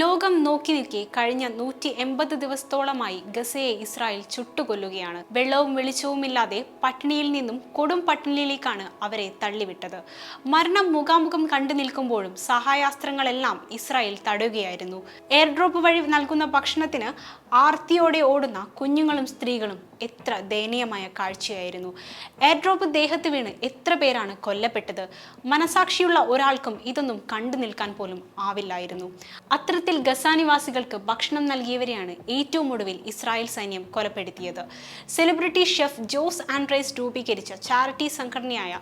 ലോകം നോക്കി നിൽക്കെ കഴിഞ്ഞ നൂറ്റി എൺപത് ദിവസത്തോളമായി ഗസയെ ഇസ്രായേൽ ചുട്ടുകൊല്ലുകയാണ്. വെള്ളവും വെളിച്ചവുമില്ലാതെ പട്ടിണിയിൽ നിന്നും കൊടും പട്ടിണിയിലേക്കാണ് അവരെ തള്ളിവിട്ടത്. മരണം മുഖാമുഖം കണ്ടു നിൽക്കുമ്പോഴും സഹായാസ്ത്രങ്ങളെല്ലാം ഇസ്രായേൽ തടയുകയായിരുന്നു എയർ ഡ്രോപ്പ് വഴി നൽകുന്ന ഭക്ഷണത്തിന് ആർത്തിയോടെ ഓടുന്ന കുഞ്ഞുങ്ങളും സ്ത്രീകളും എത്ര ദയനീയമായ കാഴ്ചയായിരുന്നു. എയർഡ്രോപ്പ് ദേഹത്ത് വീണ് എത്ര പേരാണ് കൊല്ലപ്പെട്ടത്? മനസാക്ഷിയുള്ള ഒരാൾക്കും ഇതൊന്നും കണ്ടു നിൽക്കാൻ പോലും ആവില്ലായിരുന്നു. അത്തരത്തിൽ ഗസാനിവാസികൾക്ക് ഭക്ഷണം നൽകിയവരെയാണ് ഏറ്റവും ഒടുവിൽ ഇസ്രായേൽ സൈന്യം കൊലപ്പെടുത്തിയത്. സെലിബ്രിറ്റി ഷെഫ് ജോസ് ആൻഡ്രേസ് രൂപീകരിച്ച ചാരിറ്റി സംഘടനയായ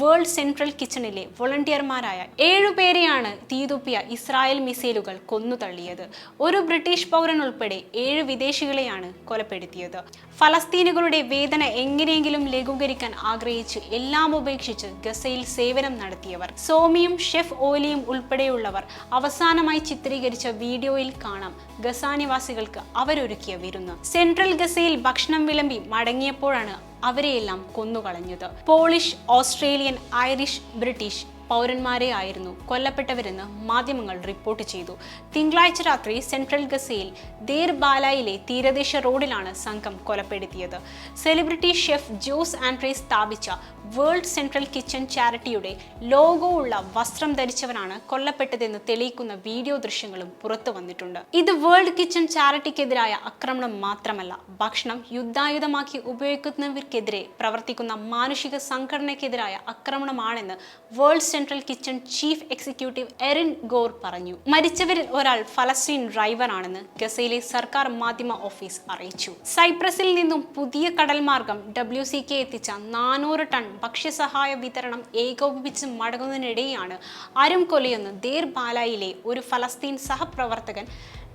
വേൾഡ് സെൻട്രൽ കിച്ചണിലെ വോളണ്ടിയർമാരായ ഏഴുപേരെയാണ് തീതുപ്പിയ ഇസ്രായേൽ മിസൈലുകൾ കൊന്നുതള്ളിയത് ഒരു ബ്രിട്ടീഷ് പൗരൻ ഉൾപ്പെടെ ഏഴ് വിദേശികളെയാണ് കൊലപ്പെടുത്തിയത്. ഫലസ്തീനുകളുടെ വേദന എങ്ങനെയെങ്കിലും ലഘൂകരിക്കാൻ ആഗ്രഹിച്ച് എല്ലാം ഉപേക്ഷിച്ച് ഗസയിൽ സേവനം നടത്തിയവർ. സോമിയും ഷെഫ് ഓലിയും ഉൾപ്പെടെയുള്ളവർ അവസാനമായി ചിത്രീകരിച്ച വീഡിയോയിൽ കാണാം ഗസാനിവാസികൾക്ക് അവരൊരുക്കിയ വിരുന്ന്. സെൻട്രൽ ഗസയിൽ ഭക്ഷണം വിളമ്പി മടങ്ങിയപ്പോഴാണ് അവരെയെല്ലാം കൊന്നുകളഞ്ഞത്. പോളിഷ് ഓസ്ട്രേലിയൻ ഐറിഷ് ബ്രിട്ടീഷ് പൗരന്മാരെ ആയിരുന്നു. കൊല്ലപ്പെട്ടവരെന്ന് മാധ്യമങ്ങൾ റിപ്പോർട്ട് ചെയ്തു. തിങ്കളാഴ്ച രാത്രി സെൻട്രൽ ഗസയിൽ ദേർ ബാലായിലെ തീരദേശ റോഡിലാണ് സംഘം കൊലപ്പെടുത്തിയത്. സെലിബ്രിറ്റി ഷെഫ് ജോസ് ആൻഡ്രേ സ്ഥാപിച്ച വേൾഡ് സെൻട്രൽ കിച്ചൺ ചാരിറ്റിയുടെ ലോഗോ ഉള്ള വസ്ത്രം ധരിച്ചവനാണ് കൊല്ലപ്പെട്ടതെന്ന് തെളിയിക്കുന്ന വീഡിയോ ദൃശ്യങ്ങളും പുറത്തു വന്നിട്ടുണ്ട്. ഇത് വേൾഡ് കിച്ചൺ ചാരിറ്റിക്കെതിരായ ആക്രമണം മാത്രമല്ല ഭക്ഷണം യുദ്ധായുധമാക്കി ഉപയോഗിക്കുന്നവർക്കെതിരെ പ്രവർത്തിക്കുന്ന മാനുഷിക സംഘടനയ്ക്കെതിരായ ആക്രമണമാണെന്ന് World Central Kitchen chief executive Erin Gore പറഞ്ഞു മരിച്ചവരിൽ ഒരാൾ ഫലസ്തീൻ ഡ്രൈവറാണെന്ന് ഗസയിലെ സർക്കാർ മാധ്യമ ഓഫീസ് അറിയിച്ചു. സൈപ്രസിൽ നിന്നും പുതിയ കടൽമാർഗം ഡബ്ല്യു സി കെ എത്തിച്ച നാനൂറ് ടൺ ഭക്ഷ്യസഹായ വിതരണം ഏകോപിപ്പിച്ച് മടങ്ങുന്നതിനിടെയാണ് അരും കൊലയെന്ന് ദേർ ബാലായിലെ ഒരു ഫലസ്തീൻ സഹപ്രവർത്തകൻ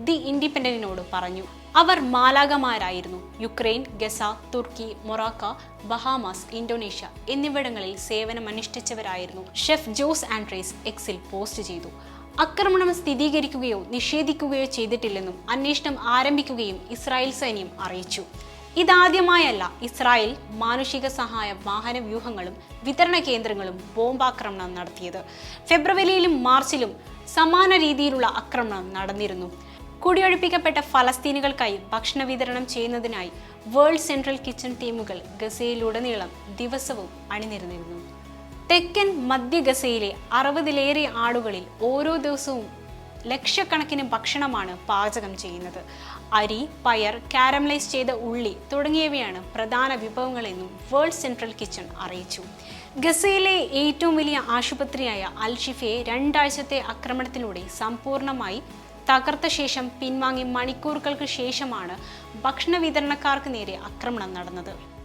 ദി ഇൻഡിപെൻഡന്റിനോട് പറഞ്ഞു. അവർ മാലാകമാരായിരുന്നു Ukraine Gaza Turkey Morocco Bahamas Indonesia എന്നിവിടങ്ങളിൽ സേവനമനുഷ്ഠിച്ചവരായിരുന്നു. ഷെഫ് ജോസ് ആൻഡ്രേസ് എക്സിൽ പോസ്റ്റ് ചെയ്തു. ആക്രമണം സ്ഥിരീകരിക്കുകയോ നിഷേധിക്കുകയോ ചെയ്തിട്ടില്ലെന്നും അന്വേഷണം ആരംഭിക്കുകയും ഇസ്രായേൽ സൈന്യം അറിയിച്ചു. ഇതാദ്യമായല്ല ഇസ്രായേൽ മാനുഷിക സഹായ വാഹന വ്യൂഹങ്ങളും വിതരണ കേന്ദ്രങ്ങളും ബോംബാക്രമണം നടത്തിയത്. ഫെബ്രുവരിയിലും മാർച്ചിലും സമാന രീതിയിലുള്ള ആക്രമണം നടന്നിരുന്നു. കുടിയൊഴിപ്പിക്കപ്പെട്ട ഫലസ്തീനുകൾക്കായി ഭക്ഷണ വിതരണം ചെയ്യുന്നതിനായി വേൾഡ് സെൻട്രൽ കിച്ചൺ ടീമുകൾ ഗസയിലുടനീളം ദിവസവും അണിനിരന്നിരുന്നു. തെക്കൻ മധ്യ ഗസയിലെ അറുപതിലേറെ ആടുകളിൽ ഓരോ ദിവസവും ലക്ഷക്കണക്കിന് ഭക്ഷണമാണ് പാചകം ചെയ്യുന്നത്. അരി പയർ കാരമലൈസ് ചെയ്ത ഉള്ളി തുടങ്ങിയവയാണ് പ്രധാന വിഭവങ്ങളെന്നും വേൾഡ് സെൻട്രൽ കിച്ചൺ അറിയിച്ചു. ഗസയിലെ ഏറ്റവും വലിയ ആശുപത്രിയായ അൽഷിഫയെ രണ്ടാഴ്ചത്തെ ആക്രമണത്തിലൂടെ സമ്പൂർണമായി തകർത്ത ശേഷം പിൻവാങ്ങി മണിക്കൂറുകൾക്ക് ശേഷമാണ് ഭക്ഷണ വിതരണക്കാർക്ക് നേരെ ആക്രമണം നടന്നത്.